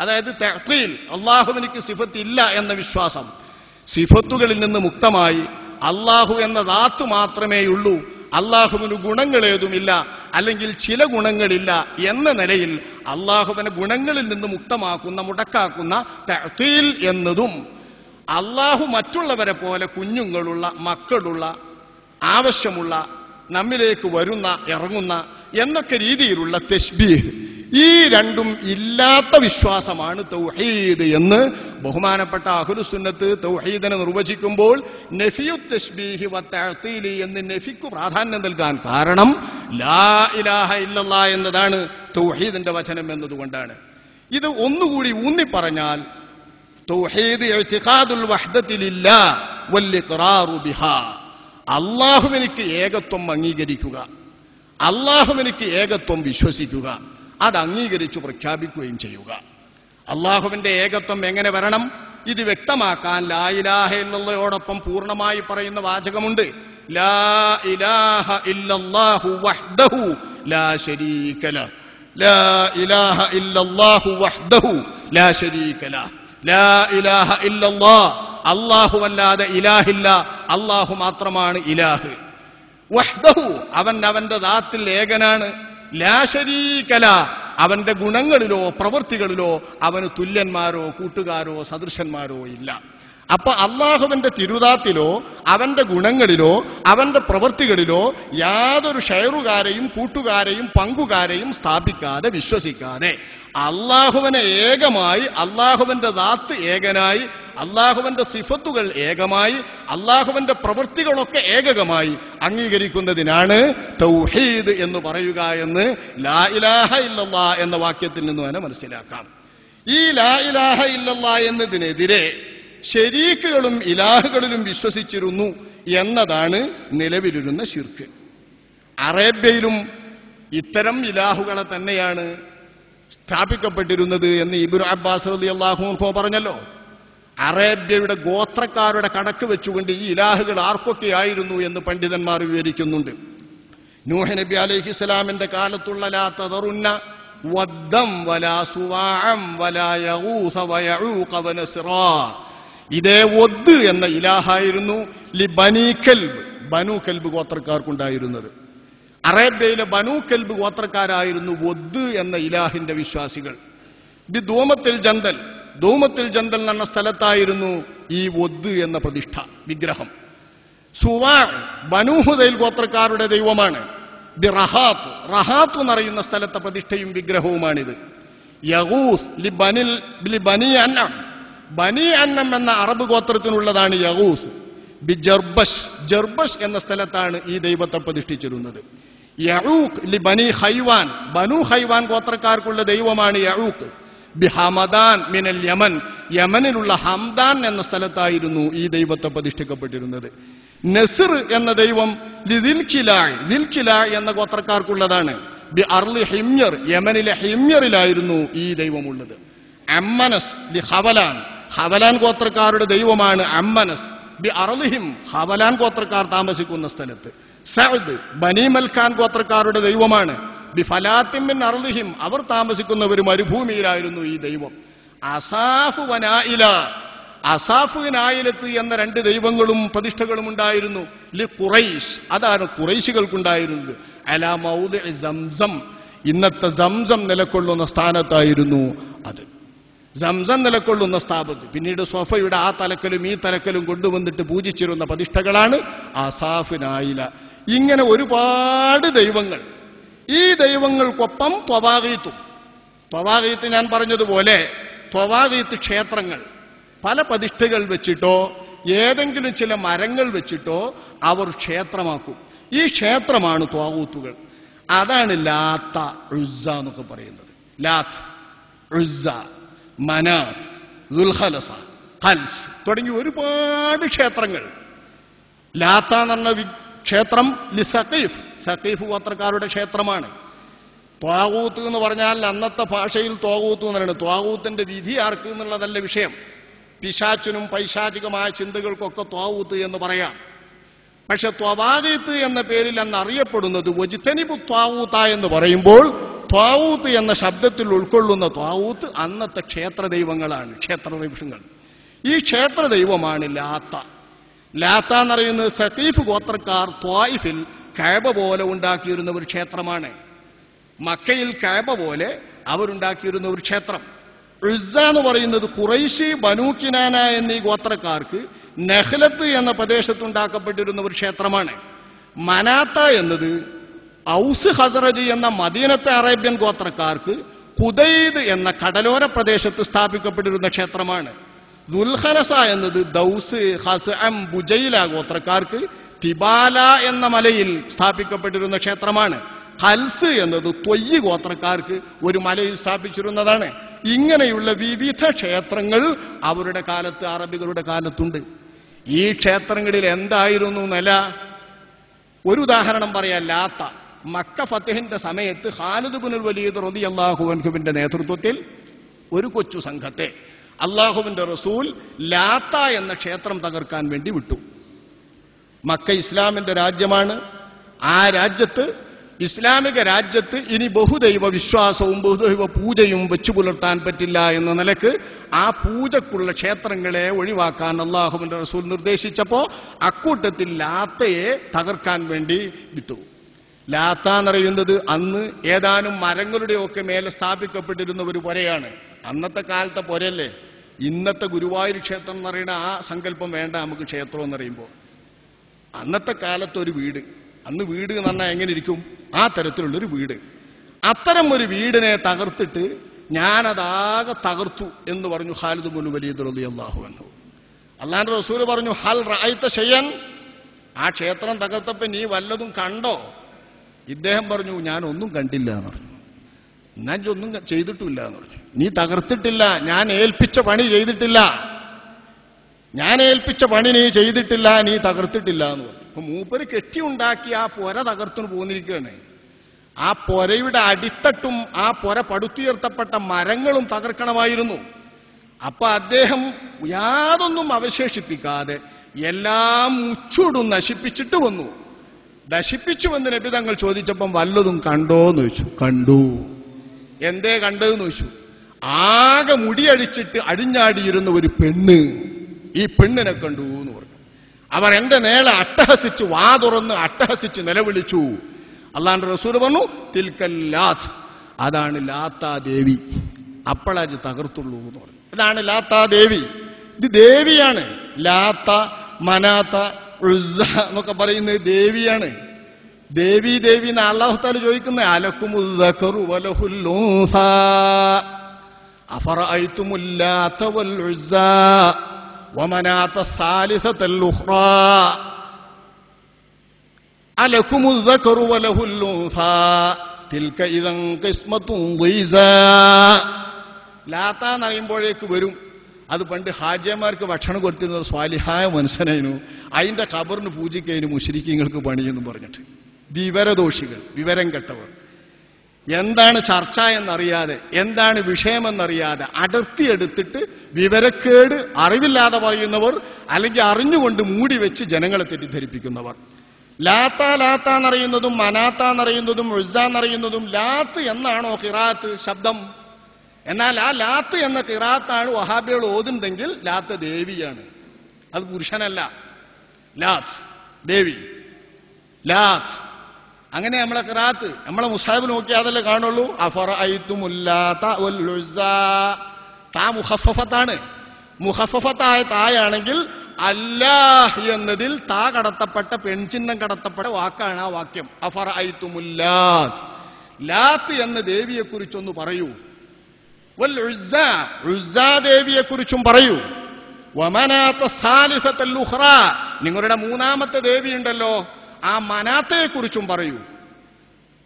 അതായത് തഅ്തീൽ അള്ളാഹുവിനിക്ക് സിഫത്ത് ഇല്ല എന്ന വിശ്വാസം. സിഫത്തുകളിൽ നിന്ന് മുക്തമായി അള്ളാഹു എന്ന ദാത്ത് മാത്രമേയുള്ളൂ അള്ളാഹുവിന് ഗുണങ്ങളേതുമില്ല അല്ലെങ്കിൽ ചില ഗുണങ്ങളില്ല എന്ന നിലയിൽ അള്ളാഹുവിനെ ഗുണങ്ങളിൽ നിന്ന് മുക്തമാക്കുന്ന മുടക്കാക്കുന്ന തഅ്തീൽ എന്നതും അള്ളാഹു മറ്റുള്ളവരെ പോലെ കുഞ്ഞുങ്ങളുള്ള മക്കളുള്ള ആവശ്യമുള്ള നമ്മിലേക്ക് വരുന്ന ഇറങ്ങുന്ന എന്നൊക്കെ രീതിയിലുള്ള തസ്ബീഹ് ഈ രണ്ടും ഇല്ലാത്ത വിശ്വാസമാണ് തൗഹീദ് എന്ന് ബഹുമാനപ്പെട്ട അഹുലുസുന്നത്ത് തൗഹീദിനെ നിർവചിക്കുമ്പോൾ നഫിയു തസ്ബീഹി വ തഅ്തീലി എന്ന് നഫിക്ക് പ്രാധാന്യം നൽകാൻ കാരണം ലാ ഇലാഹ ഇല്ലല്ലാ എന്നതാണ് തൗഹീദിന്റെ വചനം എന്നതുകൊണ്ടാണ്. ഇത് ഒന്നുകൂടി ഊന്നി പറഞ്ഞാൽ അള്ളാഹുവിനിക്ക് ഏകത്വം അംഗീകരിക്കുക. അള്ളാഹുവിനിക്ക് ഏകത്വം വിശ്വസിക്കുക. അത് അംഗീകരിച്ചു പ്രഖ്യാപിക്കുകയും ചെയ്യുക. അള്ളാഹുവിന്റെ ഏകത്വം എങ്ങനെ വരണം? ഇത് വ്യക്തമാക്കാൻ ലാ ഇലാഹ ഇല്ലല്ലയോടൊപ്പം പൂർണമായി പറയുന്ന വാചകമുണ്ട്. ലാ ഇലാഹ ഇല്ലല്ലാഹു വഹ്ദഹു ലാ ശരീക ല ലാ ഇലാഹ ഇല്ലല്ലാഹു വഹ്ദഹു ലാ ശരീക ല ലാ ഇലാഹ ഇല്ലല്ലാഹ് ഇലാഹില്ല. അല്ലാഹു മാത്രമാണ് ഇലാഹ്. വഹ്ദഹു അവൻ അവന്റെ ദാത്തിൽ ഏകനാണ്. ലാശരീകല അവന്റെ ഗുണങ്ങളിലോ പ്രവൃത്തികളിലോ അവന് തുല്യന്മാരോ കൂട്ടുകാരോ സദൃശന്മാരോ ഇല്ല. അപ്പൊ അള്ളാഹുവിന്റെ തിരുതാത്തിലോ അവന്റെ ഗുണങ്ങളിലോ അവന്റെ പ്രവൃത്തികളിലോ യാതൊരു ഷെയറുകാരെയും കൂട്ടുകാരെയും പങ്കുകാരെയും സ്ഥാപിക്കാതെ വിശ്വസിക്കാതെ അള്ളാഹുവിനെ ഏകമായി അള്ളാഹുവിന്റെ ദാത്ത് ഏകനായി അള്ളാഹുവിന്റെ സിഫത്തുകൾ ഏകമായി അള്ളാഹുവിന്റെ പ്രവൃത്തികളൊക്കെ ഏകകമായി അംഗീകരിക്കുന്നതിനാണ് തൗഹീദ് എന്ന് പറയുക എന്ന് ലാ ഇലാഹ ഇല്ലല്ലാ എന്ന വാക്യത്തിൽ നിന്ന് തന്നെ മനസ്സിലാക്കാം. ഈ ലാ ഇലാഹ ഇല്ലല്ലാ എന്നതിനെതിരെ ശരീക്കുകളും ഇലാഹുകളിലും വിശ്വസിച്ചിരുന്നു എന്നതാണ് നിലവിലിരുന്ന ശിർക്ക്. അറേബ്യയിലും ഇത്തരം ഇലാഹുകളെ തന്നെയാണ് സ്ഥാപിക്കപ്പെട്ടിരുന്നത് എന്ന് ഇബുർ അബ്ബാസ് അള്ളാഹു പറഞ്ഞല്ലോ. അറേബ്യയുടെ ഗോത്രക്കാരുടെ കണക്ക് വെച്ചുകൊണ്ട് ഈ ഇലാഹുകൾ ആർക്കൊക്കെയായിരുന്നു എന്ന് പണ്ഡിതന്മാർ വിവരിക്കുന്നുണ്ട്. നൂഹ് നബി അലൈഹി സ്വലാമിന്റെ കാലത്തുള്ള വലാ ഇതേ ഒദ് എന്ന ഇലാഹായിരുന്നു ലി ബനി കൽബ് ബനു കൽബ് ഗോത്രക്കാർക്കുണ്ടായിരുന്നത്. അറേബ്യയിലെ ബനു കൽബ് ഗോത്രക്കാരായിരുന്നു ഒദ് എന്ന ഇലാഹിന്റെ വിശ്വാസികൾ. ബി ധൂമത്തിൽ ജന്തൽ ധൂമത്തിൽ ജന്തൽ എന്ന സ്ഥലത്തായിരുന്നു ഈ ഒദ് എന്ന പ്രതിഷ്ഠ വിഗ്രഹം. സുവാ ബനൂഹുദൈൽ ഗോത്രക്കാരുടെ ദൈവമാണ്. ദി റഹാത്ത് റഹാത്ത് എന്നറിയുന്ന സ്ഥലത്തെ പ്രതിഷ്ഠയും വിഗ്രഹവുമാണിത്. യഹൂസ് ലി ബനിൽ ലി ബനി അന്നം. ബനി അന്നം എന്ന അറബ് ഗോത്രത്തിനുള്ളതാണ് യഗൂസ്. ബി ജർബഷ് ജർബഷ് എന്ന സ്ഥലത്താണ് ഈ ദൈവത്തെ പ്രതിഷ്ഠിച്ചിരുന്നത്. യഊഖ് ലി ബനി ഹൈവാൻ. ബനു ഹൈവാൻ ഗോത്രക്കാർക്കുള്ള ദൈവമാണ് യഊഖ് ബി ഹമദാൻ മിനൽ യമൻ. യമനിലുള്ള ഹംദാൻ എന്ന സ്ഥലത്തായിരുന്നു ഈ ദൈവത്തെ പ്രതിഷ്ഠിക്കപ്പെട്ടിരുന്നത്. നസിർ എന്ന ദൈവം എന്ന ഗോത്രക്കാർക്കുള്ളതാണ്. ബി അർലി ഹിമ്യർ യമനിലെ ഹിമ്യറിലായിരുന്നു ഈ ദൈവമുള്ളത്. അമ്മനസ് ലി ഹവലാൻ. ഹവലാൻ ഗോത്രക്കാരുടെ ദൈവമാണ് അമ്മനസ്. ബി അർലിഹിം ഹവലാൻ ഗോത്രക്കാർ താമസിക്കുന്ന സ്ഥലത്ത്. സഅദ് ബനി മൽഖാൻ ഗോത്രക്കാരുടെ ദൈവമാണ്. ബി ഫലാത്തിമിൻ അർലിഹിം അവർ താമസിക്കുന്ന ഒരു മരുഭൂമിയിലായിരുന്നു ഈ ദൈവം. അസാഫ് വനായില. അസാഫ് നായിലത്ത് എന്ന രണ്ട് ദൈവങ്ങളും പ്രതിഷ്ഠകളും ഉണ്ടായിരുന്നു. ലി ഖുറൈശ്. അതാണ് കുറൈശികൾക്കുണ്ടായിരുന്നത് അല മൗദ് സംസം. ഇന്നത്തെ സംസം നിലക്കൊള്ളുന്ന സ്ഥാനത്തായിരുന്നു അത്. സംസം നിലക്കൊള്ളുന്ന സ്ഥാപത്ത് പിന്നീട് സോഫയുടെ ആ തലക്കലും ഈ തലക്കലും കൊണ്ടുവന്നിട്ട് പൂജിച്ചിരുന്ന പ്രതിഷ്ഠകളാണ് അസാഫ് നായില. ഇങ്ങനെ ഒരുപാട് ദൈവങ്ങൾ ഈ ദൈവങ്ങൾക്കൊപ്പം ത്വവാഗീത്തും. ത്വവാഗീത്ത് ഞാൻ പറഞ്ഞതുപോലെ ത്വവാഗീത്ത് ക്ഷേത്രങ്ങൾ പല പ്രതിഷ്ഠകൾ വെച്ചിട്ടോ ഏതെങ്കിലും ചില മരങ്ങൾ വെച്ചിട്ടോ അവർ ക്ഷേത്രമാക്കും. ഈ ക്ഷേത്രമാണ് ത്വാകൂത്തുകൾ അതാണ് ലാത്ത ഉസ എന്നൊക്കെ പറയുന്നത്. ലാത്ത് ഉസ മനാത്ത് ദുൽഹലസ ഹൽസ് തുടങ്ങി ഒരുപാട് ക്ഷേത്രങ്ങൾ. ലാത്ത എന്ന് പറഞ്ഞ ക്ഷേത്രം ലി സഖീഫ് ഗോത്രക്കാരുടെ ക്ഷേത്രമാണ്. ത്വാകൂത്ത് എന്ന് പറഞ്ഞാൽ അന്നത്തെ ഭാഷയിൽ ത്വാകൂത്ത് എന്ന് പറയുന്നത്. ത്വാകൂത്തിന്റെ വിധി ആർക്ക് എന്നുള്ളതല്ല വിഷയം. പിശാച്ചിനും പൈശാചികമായ ചിന്തകൾക്കൊക്കെ ത്വാകൂത്ത് എന്ന് പറയാം. പക്ഷെ ത്വവാകീത്ത് എന്ന പേരിൽ അന്ന് അറിയപ്പെടുന്നത് ഒജിത്തനിബു ത്വാവൂത്ത എന്ന് പറയുമ്പോൾ ത്വാവൂത്ത് എന്ന ശബ്ദത്തിൽ ഉൾക്കൊള്ളുന്ന ത്വാവൂത്ത് അന്നത്തെ ക്ഷേത്ര ദൈവങ്ങളാണ് ക്ഷേത്ര ദൈവങ്ങൾ. ഈ ക്ഷേത്ര ദൈവമാണ് ലാത്ത. ലാത്ത എന്നറിയുന്നത് സഖീഫ് ഗോത്രക്കാർ ത്വായിഫിൽ കഴബ പോലെ ഉണ്ടാക്കിയിരുന്ന ഒരു ക്ഷേത്രമാണ്. മക്കയിൽ കഴബ പോലെ അവരുണ്ടാക്കിയിരുന്ന ഒരു ക്ഷേത്രം. ഉസ എന്ന് പറയുന്നത് കുറൈശി കിനാന എന്നീ ഗോത്രക്കാർക്ക് നെഹ്ലത്ത് എന്ന പ്രദേശത്തുണ്ടാക്കപ്പെട്ടിരുന്ന ഒരു ക്ഷേത്രമാണ്. മനാത്ത എന്നത് ഔസ് ഹസറജ് എന്ന മദീനത്തെ അറേബ്യൻ ഗോത്രക്കാർക്ക് കുദൈദ് എന്ന കടലോര പ്രദേശത്ത് സ്ഥാപിക്കപ്പെട്ടിരുന്ന ക്ഷേത്രമാണ്. ദുൽഹനസ എന്നത് ദൗസ് ഹസ് എം ബുജൈല ഗോത്രക്കാർക്ക് തിബാല എന്ന മലയിൽ സ്ഥാപിക്കപ്പെട്ടിരുന്ന ക്ഷേത്രമാണ്. ഹൽസ് എന്നത് തൊയ്യ് ഗോത്രക്കാർക്ക് ഒരു മലയിൽ സ്ഥാപിച്ചിരുന്നതാണ്. ഇങ്ങനെയുള്ള വിവിധ ക്ഷേത്രങ്ങൾ അവരുടെ കാലത്ത് അറബികളുടെ കാലത്തുണ്ട്. ഈ ക്ഷേത്രങ്ങളിൽ എന്തായിരുന്നു നില? ഒരു ഉദാഹരണം പറയാം ലാത്ത. മക്ക ഫത്തഹിന്റെ സമയത്ത് ഖാലിദ് ബുനുൽ വലീദ് റതി അള്ളാഹുവിന്റെ നേതൃത്വത്തിൽ ഒരു കൊച്ചു സംഘത്തെ അള്ളാഹുവിന്റെ റസൂൽ ലാത്ത എന്ന ക്ഷേത്രം തകർക്കാൻ വേണ്ടി വിട്ടു. മക്ക ഇസ്ലാമിന്റെ രാജ്യമാണ്. ആ രാജ്യത്ത് ഇസ്ലാമിക രാജ്യത്ത് ഇനി ബഹുദൈവ വിശ്വാസവും ബഹുദൈവ പൂജയും വെച്ചു പുലർത്താൻ പറ്റില്ല എന്ന നിലയ്ക്ക് ആ പൂജക്കുള്ള ക്ഷേത്രങ്ങളെ ഒഴിവാക്കാൻ അള്ളാഹുവിന്റെ റസൂൽ നിർദ്ദേശിച്ചപ്പോ അക്കൂട്ടത്തിൽ ലാത്തയെ തകർക്കാൻ വേണ്ടി വിട്ടു. ലാത്ത എന്നറിയുന്നത് അന്ന് ഏതാനും മരങ്ങളുടെയൊക്കെ മേലെ സ്ഥാപിക്കപ്പെട്ടിരുന്ന ഒരു പുരയാണ്. അന്നത്തെ കാലത്തെ പുരയല്ലേ? ഇന്നത്തെ ഗുരുവായൂർ ക്ഷേത്രം എന്ന് പറയുന്ന ആ സങ്കല്പം വേണ്ട നമുക്ക് ക്ഷേത്രം എന്ന് പറയുമ്പോൾ. അന്നത്തെ കാലത്ത് ഒരു വീട്. അന്ന് വീട് എന്ന് പറഞ്ഞാൽ എങ്ങനെ ഇരിക്കും? ആ തരത്തിലുള്ളൊരു വീട്. അത്തരം ഒരു വീടിനെ തകർത്തിട്ട് ഞാനതാകെ തകർത്തു എന്ന് പറഞ്ഞു ഖാലിദ് മുൻ വലിയ അള്ളാഹു അൻഹു. അള്ളാന്റെ റസൂൽ പറഞ്ഞു ഹൽ റായത്ത ഷെയ്യൻ ആ ക്ഷേത്രം തകർത്തപ്പോ നീ വല്ലതും കണ്ടോ? ഇദ്ദേഹം പറഞ്ഞു ഞാൻ ഒന്നും കണ്ടില്ല എന്ന് പറഞ്ഞു. ഞാൻ ഒന്നും ചെയ്തിട്ടില്ല എന്ന് പറഞ്ഞു. നീ തകർത്തിട്ടില്ല. ഞാൻ ഏൽപ്പിച്ച പണി ചെയ്തിട്ടില്ല. ഞാൻ ഏൽപ്പിച്ച പണി നീ ചെയ്തിട്ടില്ല നീ തകർത്തിട്ടില്ല എന്ന് പറഞ്ഞു. അപ്പൊ മൂപ്പര് കെട്ടിയുണ്ടാക്കി ആ പുര തകർത്തുന് പോന്നിരിക്കുകയാണ്. ആ പുരയുടെ അടിത്തട്ടും ആ പുര പടുത്തുയർത്തപ്പെട്ട മരങ്ങളും തകർക്കണമായിരുന്നു. അപ്പൊ അദ്ദേഹം യാതൊന്നും അവശേഷിപ്പിക്കാതെ എല്ലാം മുച്ചൂടും നശിപ്പിച്ചിട്ട് വന്നു. നശിപ്പിച്ചുവെന്ന് നബി തങ്ങൾ ചോദിച്ചപ്പം വല്ലതും കണ്ടോ എന്ന് ചോദിച്ചു. കണ്ടു. എന്തേ കണ്ടതെന്ന് ചോദിച്ചു. ആകെ മുടിയടിച്ചിട്ട് അടിഞ്ഞാടിയിരുന്ന ഒരു പെണ്ണ്. ഈ പെണ്ണിനെ കണ്ടു എന്ന് പറഞ്ഞു. അവർ എന്റെ നേരെ അട്ടഹസിച്ച് വാ തുറന്ന് അട്ടഹസിച്ച് നിലവിളിച്ചു. അള്ളാന്റെ റസൂൽ പറഞ്ഞു തിൽക്കല്ലാത്ത് അതാണ് ലാത്താ ദേവി. അപ്പളാജ് തകർത്തുള്ളൂ എന്ന് പറഞ്ഞു. ഇതാണ് ലാത്താ ദേവി. ഇത് ദേവിയാണ്. ലാത്ത മനാത്ത എന്നൊക്കെ പറയുന്നത് ദേവിയാണ്. ദേവി ദേവി എന്ന് അള്ളാഹുത്താൽ ചോദിക്കുന്ന? അലക്കുമുദ്ദക്കറു അഫറ അഫറഅയ്തുമുല്ലാത്ത വൽഉസ്സ വമനാത്ത الثالثة الأخرى അലക്കുമുദ്ദക്കറു വലഹുല്ലൂസ തിൽക ഇദൻ ഖിസ്മത്തുൻ ضيزى ലാത്ത എന്ന് അറിയുമ്പോഴേക്ക് വരും അത് പണ്ട് ഹാജിയമാർക്ക് ഭക്ഷണം കൊടുത്തിരുന്ന ഒരു സ്വാലിഹായ മനുഷ്യനായിരുന്നു അതിന്റെ ഖബറിന് പൂജിക്കതിന് മുഷരിക്കങ്ങൾക്ക് പണിയെന്നും പറഞ്ഞിട്ട് വിവരദോഷികൾ വിവരം കെട്ടവർ എന്താണ് ചർച്ച എന്നറിയാതെ എന്താണ് വിഷയമെന്നറിയാതെ അടർത്തിയെടുത്തിട്ട് വിവരക്കേട് അറിവില്ലാതെ പറയുന്നവർ അല്ലെങ്കിൽ അറിഞ്ഞുകൊണ്ട് മൂടി വെച്ച് ജനങ്ങളെ തെറ്റിദ്ധരിപ്പിക്കുന്നവർ. ലാത്ത ലാത്ത എന്നറിയുന്നതും മനാത്ത എന്നറിയുന്നതും ഉസ്സ എന്നറിയുന്നതും ലാത്ത് എന്നാണോ ഹിറാത്ത് ശബ്ദം? എന്നാൽ ആ ലാത്ത് എന്ന കിറാത്താണ് വഹാബികൾ ഓതുണ്ടെങ്കിൽ ലാത്ത് ദേവിയാണ്. അത് പുരുഷനല്ല. ലാത്ത് ദേവി. ലാത്ത് അങ്ങനെ നമ്മളെ കിറാത്ത് നമ്മളെ മുസാബ് നോക്കിയാതല്ലേ കാണുള്ളൂ? ഉസ്സ. താ തായാണെങ്കിൽ അല്ലാഹ് എന്നതിൽ താ കടത്തപ്പെട്ട പെൺചിഹ്നം കടത്തപ്പെട്ട വാക്കാണ് ആ വാക്യം. അഫറഅയ്തുമുല്ലാത്ത് ലാത്ത് എന്ന ദേവിയെ കുറിച്ചൊന്ന് പറയൂ. ദേവിയെ കുറിച്ചും പറയൂ നിങ്ങളുടെ മൂന്നാമത്തെ ദേവി ഉണ്ടല്ലോ ആ മനാത്തയെ കുറിച്ചും പറയൂ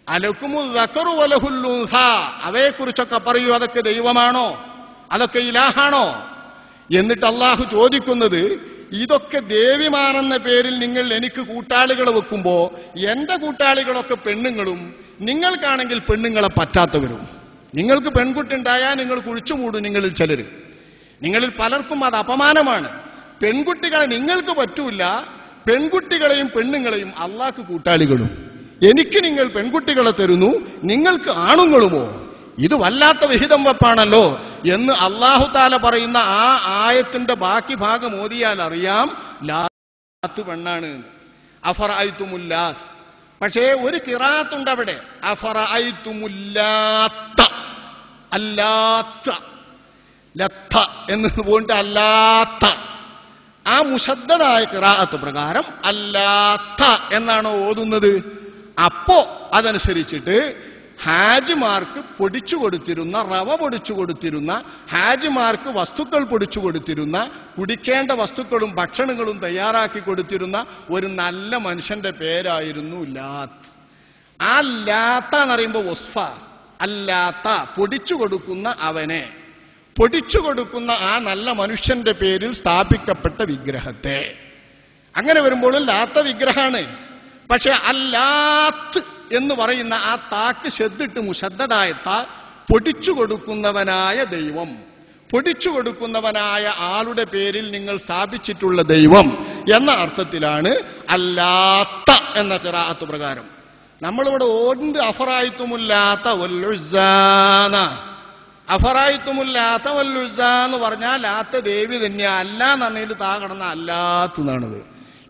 അലക്കുമുൽ അവയെ കുറിച്ചൊക്കെ പറയൂ അതൊക്കെ ദൈവമാണോ? അതൊക്കെ ഇലാഹാണോ? എന്നിട്ട് അള്ളാഹു ചോദിക്കുന്നത് ഇതൊക്കെ ദേവിമാരെന്ന പേരിൽ നിങ്ങൾ എനിക്ക് കൂട്ടാളികളെ വെക്കുമ്പോ എന്റെ കൂട്ടാളികളൊക്കെ പെണ്ണുങ്ങളും നിങ്ങൾക്കാണെങ്കിൽ പെണ്ണുങ്ങളെ പറ്റാത്തവരും. നിങ്ങൾക്ക് പെൺകുട്ടി ഉണ്ടായാൽ നിങ്ങൾ കുഴിച്ചു മൂടും നിങ്ങളിൽ ചിലര്. നിങ്ങളിൽ പലർക്കും അത് അപമാനമാണ്. പെൺകുട്ടികളെ നിങ്ങൾക്ക് പറ്റൂല പെൺകുട്ടികളെയും പെണ്ണുങ്ങളെയും അള്ളാഹ് കൂട്ടാളികളും. എനിക്ക് നിങ്ങൾ പെൺകുട്ടികളെ തരുന്നു നിങ്ങൾക്ക് ആണുങ്ങളുമോ? ഇത് വല്ലാത്ത വിഹിതം വെപ്പാണല്ലോ എന്ന് അള്ളാഹു താല പറയുന്ന ആ ആയത്തിന്റെ ബാക്കി ഭാഗം ഓതിയാൽ അറിയാം ലാത്ത് പെണ്ണാണ്. അഫർ പക്ഷേ ഒരു കിറാത്തുണ്ട് അവിടെ. അഫർ അല്ലാത്ത. ലത്ത എന്ന് പോയിട്ട് അല്ലാത്ത. ആ മുശബ്ദതായ കിറാഅത്ത് പ്രകാരം അല്ലാത്ത എന്നാണ് ഓതുന്നത്. അപ്പോ അതനുസരിച്ചിട്ട് ഹാജിമാർക്ക് പൊടിച്ചു കൊടുത്തിരുന്ന റവ പൊടിച്ചു കൊടുത്തിരുന്ന ഹാജിമാർക്ക് വസ്തുക്കൾ പൊടിച്ചു കൊടുത്തിരുന്ന കുടിക്കേണ്ട വസ്തുക്കളും ഭക്ഷണങ്ങളും തയ്യാറാക്കി കൊടുത്തിരുന്ന ഒരു നല്ല മനുഷ്യന്റെ പേരായിരുന്നു ലാത്ത്. ആ ലാത്ത എന്ന് പറയുമ്പോൾ വസ്ഫ. അല്ലാത്ത പൊടിച്ചു കൊടുക്കുന്ന അവനെ. പൊടിച്ചു കൊടുക്കുന്ന ആ നല്ല മനുഷ്യന്റെ പേരിൽ സ്ഥാപിക്കപ്പെട്ട വിഗ്രഹത്തെ. അങ്ങനെ വരുമ്പോൾ ലാത്ത വിഗ്രഹമാണ് പക്ഷെ അല്ലാത്ത് എന്ന് പറയുന്ന ആ താക്ക് ശെദ്ദിട്ട് മുശദ്ധതായ താ പൊടിച്ചു കൊടുക്കുന്നവനായ ദൈവം. പൊടിച്ചു കൊടുക്കുന്നവനായ ആളുടെ പേരിൽ നിങ്ങൾ സ്ഥാപിച്ചിട്ടുള്ള ദൈവം എന്ന അർത്ഥത്തിലാണ് അല്ലാത്ത എന്ന ചെറാത്ത് പ്രകാരം. നമ്മളിവിടെ ഓണ്ട് അഫറായിത്തുമില്ലാത്ത വല്ലുസാന. അഫറായിത്തുമില്ലാത്ത വല്ലുസ എന്ന് പറഞ്ഞാൽ ലാത്ത ദേവി തന്നെ അല്ല എന്നുണ്ടെങ്കിൽ താ കടന്ന അല്ലാത്തതാണത്.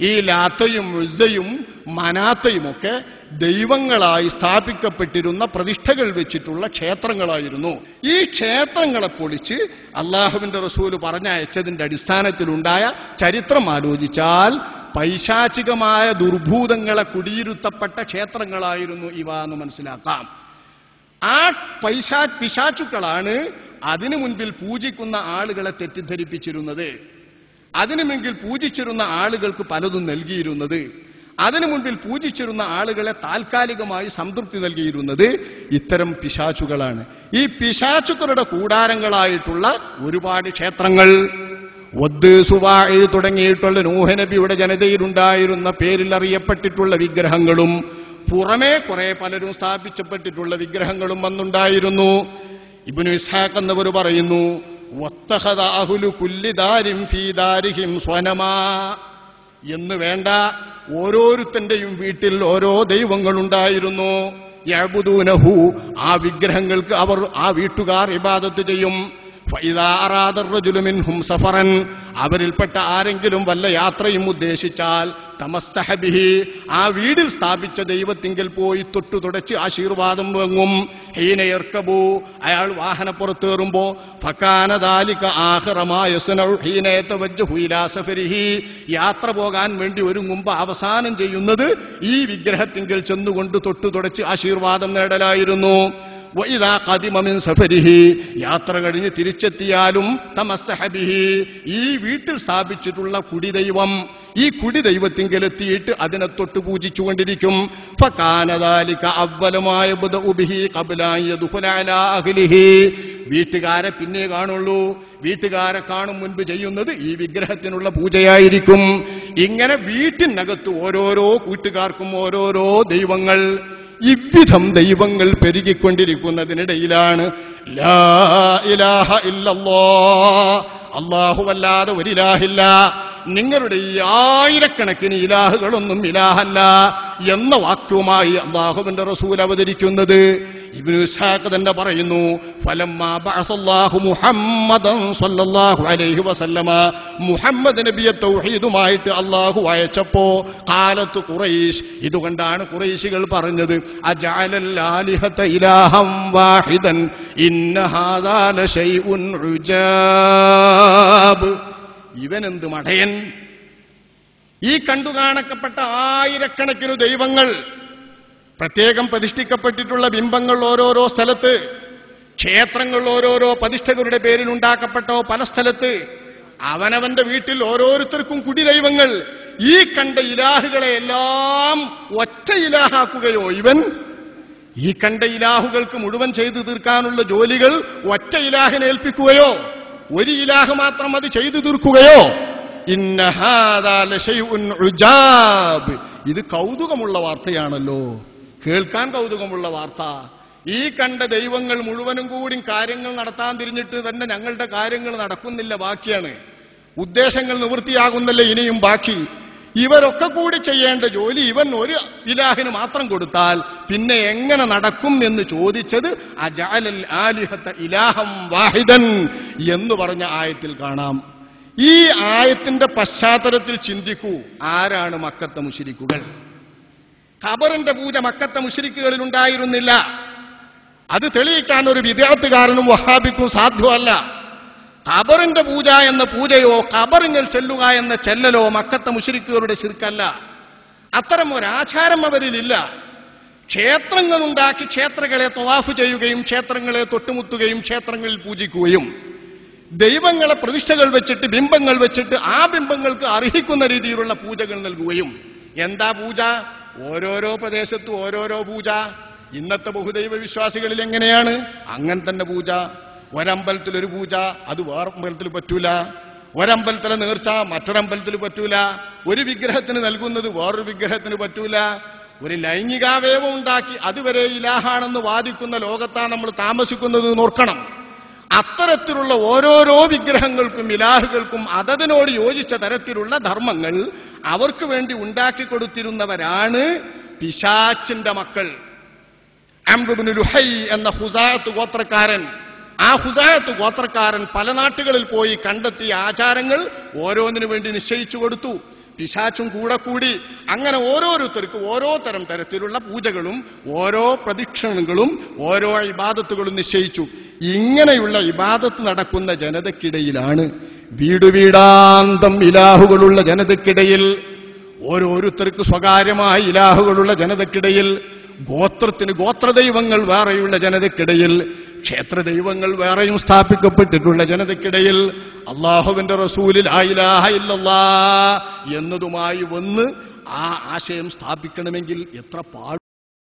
ഈ ലാത്തയും ഉസയും മനാത്തയും ഒക്കെ ദൈവങ്ങളായി സ്ഥാപിക്കപ്പെട്ടിരുന്ന പ്രതിഷ്ഠകൾ വെച്ചിട്ടുള്ള ക്ഷേത്രങ്ങളായിരുന്നു. ഈ ക്ഷേത്രങ്ങളെ പൊളിച്ച് അള്ളാഹുവിന്റെ റസൂൽ പറഞ്ഞയച്ചതിന്റെ അടിസ്ഥാനത്തിലുണ്ടായ ചരിത്രം ആലോചിച്ചാൽ പൈശാചികമായ ദുർഭൂതങ്ങളെ കുടിയിരുത്തപ്പെട്ട ക്ഷേത്രങ്ങളായിരുന്നു ഇവ എന്ന് മനസ്സിലാക്കാം. ആ പൈശാ പിശാചുക്കളാണ് അതിനു മുൻപിൽ പൂജിക്കുന്ന ആളുകളെ തെറ്റിദ്ധരിപ്പിച്ചിരുന്നത്. അതിനു മുൻപിൽ പൂജിച്ചിരുന്ന ആളുകൾക്ക് പലതും നൽകിയിരുന്നത്. അതിനു മുൻപിൽ പൂജിച്ചിരുന്ന ആളുകളെ താൽക്കാലികമായി സംതൃപ്തി നൽകിയിരുന്നത് ഇത്തരം പിശാചുകളാണ്. ഈ പിശാചുക്കളുടെ കൂടാരങ്ങളായിട്ടുള്ള ഒരുപാട് ക്ഷേത്രങ്ങൾ. ഒദ് സുവാഴ് തുടങ്ങിയിട്ടുള്ള നൂഹനബിയുടെ ജനതയിലുണ്ടായിരുന്ന പേരിൽ അറിയപ്പെട്ടിട്ടുള്ള വിഗ്രഹങ്ങളും പുറമേ കുറെ പലരും സ്ഥാപിച്ചപ്പെട്ടിട്ടുള്ള വിഗ്രഹങ്ങളും വന്നുണ്ടായിരുന്നു. ഇബ്നു ഇസ്ഹാഖ് എന്നവർ പറയുന്നു "വത്തഖദ അഹ്ലു കുല്ലി ദാരിൻ ഫീ ദാരിഹിം സ്വനമാ. എന്ന് വേണ്ട ഓരോരുത്തന്റെയും വീട്ടിൽ ഓരോ ദൈവങ്ങളുണ്ടായിരുന്നു. യഅ്ബുദൂനഹു ആ വിഗ്രഹങ്ങൾക്ക് അവർ ആ വീട്ടുകാർ ഇബാദത്ത് ചെയ്യും. മിൻഹും അവരിൽപ്പെട്ട ആരെങ്കിലും വല്ല യാത്രയും ഉദ്ദേശിച്ചാൽ തമസ്സഹബിഹി ആ വീടിൽ സ്ഥാപിച്ച ദൈവത്തിങ്കിൽ പോയി തൊട്ടു തുടച്ച് ആശീർവാദം വാങ്ങും. ഹീനയർക്കബു അയാൾ വാഹന പുറത്തേറുമ്പോ ഫക്കാനദാലിക ആഹ്റമായ യാത്ര പോകാൻ വേണ്ടി ഒരുങ്ങുമ്പോ അവസാനം ചെയ്യുന്നത് ഈ വിഗ്രഹത്തിങ്കിൽ ചെന്നുകൊണ്ട് തൊട്ടു തുടച്ച് ആശീർവാദം നേടലായിരുന്നു. സഫരിഹി. യാത്ര കഴിഞ്ഞ് തിരിച്ചെത്തിയാലും തമസ്സഹബിഹി. ഈ വീട്ടിൽ സ്ഥാപിച്ചിട്ടുള്ള കുടിദൈവം ഈ കുടിദൈവത്തിങ്കൽ എത്തിയിട്ട് അതിനെ തൊട്ട് പൂജിച്ചുകൊണ്ടിരിക്കും. വീട്ടുകാരെ പിന്നെ കാണുള്ളൂ. വീട്ടുകാരെ കാണും മുൻപ് ചെയ്യുന്നത് ഈ വിഗ്രഹത്തിനുള്ള പൂജയായിരിക്കും. ഇങ്ങനെ വീട്ടിനകത്ത് ഓരോരോ കൂട്ടുകാർക്കും ഓരോരോ ദൈവങ്ങൾ. ഇவ்விധം ദൈവങ്ങൾ പെരുകിക്കൊണ്ടിരിക്കുന്നതിനിടയിലാണ് അല്ലാഹുവല്ലാതെ ഒരിലാഹില്ല. നിങ്ങളുടെ ഈ ആയിരക്കണക്കിന് ഇലാഹുകളൊന്നും ഇലാഹല്ല എന്ന വാക്യവുമായി അള്ളാഹുവിന്റെ റസൂൽ അവതരിക്കുന്നത്. ഇബ്നു ഇസ്ഹാഖ് തന്നെ പറയുന്നു മുഹമ്മദ് നബിയെ തൗഹീദുമായിട്ട് അള്ളാഹു അയച്ചപ്പോ കാലത്ത് കുറൈശ് ഇതുകൊണ്ടാണ് ഖുറൈശികൾ പറഞ്ഞത് ഇലാഹം വാഹിദൻ ഇന്ന ഹാദാ ലശൈഉൻ ഉജാബ്. ഇവൻ എന്ത് മടയൻ? ഈ കണ്ടു കാണക്കപ്പെട്ട ആയിരക്കണക്കിനു ദൈവങ്ങൾ പ്രത്യേകം പ്രതിഷ്ഠിക്കപ്പെട്ടിട്ടുള്ള ബിംബങ്ങൾ ഓരോരോ സ്ഥലത്ത് ക്ഷേത്രങ്ങൾ ഓരോരോ പ്രതിഷ്ഠകരുടെ പേരിൽ ഉണ്ടാക്കപ്പെട്ടോ പല സ്ഥലത്ത് അവനവന്റെ വീട്ടിൽ ഓരോരുത്തർക്കും കുടി ദൈവങ്ങൾ ഈ കണ്ട ഇലാഹുകളെ എല്ലാം ഒറ്റ ഇലാഹാക്കുകയോ ഇവൻ? ഈ കണ്ട ഇലാഹുകൾക്ക് മുഴുവൻ ചെയ്തു തീർക്കാനുള്ള ജോലികൾ ഒറ്റ ഇലാഹിനെ ഏൽപ്പിക്കുകയോ? ഒരു ഇലാഹ് മാത്രം അത് ചെയ്തു തീർക്കുകയോ? ഇത് കൗതുകമുള്ള വാർത്തയാണല്ലോ. കേൾക്കാൻ കൗതുകമുള്ള വാർത്ത. ഈ കണ്ട ദൈവങ്ങൾ മുഴുവനും കൂടി കാര്യങ്ങൾ നടത്താൻ തിരിഞ്ഞിട്ട് തന്നെ ഞങ്ങളുടെ കാര്യങ്ങൾ നടക്കുന്നില്ല ബാക്കിയാണ്. ഉദ്ദേശങ്ങൾ നിവൃത്തിയാകുന്നില്ല ഇനിയും ബാക്കി. ഇവരൊക്കെ കൂടി ചെയ്യേണ്ട ജോലി ഇവൻ ഒരു ഇലാഹിന് മാത്രം കൊടുത്താൽ പിന്നെ എങ്ങനെ നടക്കും എന്ന് ചോദിച്ചത് ഇലാഹം വാഹിദൻ എന്ന് പറഞ്ഞ ആയത്തിൽ കാണാം. ഈ ആയത്തിന്റെ പശ്ചാത്തലത്തിൽ ചിന്തിക്കൂ ആരാണ് മക്കത്തെ മുഷിരിക്കുകൾ ഖബറിന്റെ പൂജ മക്കത്തെ മുഷിരിക്കുകളിൽ ഉണ്ടായിരുന്നില്ല. അത് തെളിയിക്കാൻ ഒരു വിദ്യാർത്ഥികാരനും വഹാബിക്കും സാധ്യമല്ല. ഖബറിന്റെ പൂജ എന്ന പൂജയോ ഖബറിങ്ങൽ ചെല്ലുക എന്ന ചെല്ലലോ മക്കത്തെ മുഷരിക്കുകളുടെ ശിർക്കല്ല. അത്തരം ഒരാചാരം അവരിലില്ല. ക്ഷേത്രങ്ങൾ ഉണ്ടാക്കി ക്ഷേത്രങ്ങളെ തൊവാഫ് ചെയ്യുകയും ക്ഷേത്രങ്ങളെ തൊട്ടുമുത്തുകയും ക്ഷേത്രങ്ങളിൽ പൂജിക്കുകയും ദൈവങ്ങളെ പ്രതിഷ്ഠകൾ വെച്ചിട്ട് ബിംബങ്ങൾ വെച്ചിട്ട് ആ ബിംബങ്ങൾക്ക് അർഹിക്കുന്ന രീതിയിലുള്ള പൂജകൾ നൽകുകയും. എന്താ പൂജ? ഓരോരോ പ്രദേശത്തും ഓരോരോ പൂജ. ഇന്നത്തെ ബഹുദൈവ വിശ്വാസികളിൽ എങ്ങനെയാണ്? അങ്ങനെ തന്നെ പൂജ. ഒരമ്പലത്തിൽ ഒരു പൂജ അത് വേറെ അമ്പലത്തിൽ പറ്റൂല. ഒരമ്പലത്തിലെ നേർച്ച മറ്റൊരമ്പലത്തിൽ പറ്റൂല. ഒരു വിഗ്രഹത്തിന് നൽകുന്നത് വേറൊരു വിഗ്രഹത്തിന് പറ്റൂല. ഒരു ലൈംഗികാവയവം ഉണ്ടാക്കി അതുവരെ ഇലാഹാണെന്ന് വാദിക്കുന്ന ലോകത്താണ് നമ്മൾ താമസിക്കുന്നത് നോർക്കണം അത്തരത്തിലുള്ള ഓരോരോ വിഗ്രഹങ്ങൾക്കും ഇലാഹുകൾക്കും അതതിനോട് യോജിച്ച തരത്തിലുള്ള ധർമ്മങ്ങൾ അവർക്ക് വേണ്ടി ഉണ്ടാക്കി കൊടുത്തിരുന്നവരാണ് പിശാച്ചിന്റെ മക്കൾ. അംബുബിൻ ലുഹൈ എന്ന ഹുസാത്ത് ഗോത്രക്കാരൻ ആ ഹുസായത്ത് ഗോത്രക്കാരൻ പല നാട്ടുകളിൽ പോയി കണ്ടെത്തിയ ആചാരങ്ങൾ ഓരോന്നിനു വേണ്ടി നിശ്ചയിച്ചു കൊടുത്തു. പിശാച്ചും കൂടെ കൂടി അങ്ങനെ ഓരോരുത്തർക്ക് ഓരോ തരം തരത്തിലുള്ള പൂജകളും ഓരോ പ്രദക്ഷിണങ്ങളും ഓരോ ഇബാദത്തുകളും നിശ്ചയിച്ചു. ഇങ്ങനെയുള്ള ഇബാദത്ത് നടക്കുന്ന ജനതക്കിടയിലാണ് വീടു വീടാന്തം ഇലാഹുകളുള്ള ജനതക്കിടയിൽ ഓരോരുത്തർക്ക് സ്വകാര്യമായ ഇലാഹുകളുള്ള ജനതക്കിടയിൽ ഗോത്രത്തിന് ഗോത്രദൈവങ്ങൾ വേറെയുള്ള ജനതക്കിടയിൽ ക്ഷേത്ര ദൈവങ്ങൾ വേറെയും സ്ഥാപിക്കപ്പെട്ടിട്ടുള്ള ജനതയ്ക്കിടയിൽ അള്ളാഹുവിന്റെ റസൂലിൽ എന്നതുമായി വന്ന് ആ ആശയം സ്ഥാപിക്കണമെങ്കിൽ എത്ര പാട്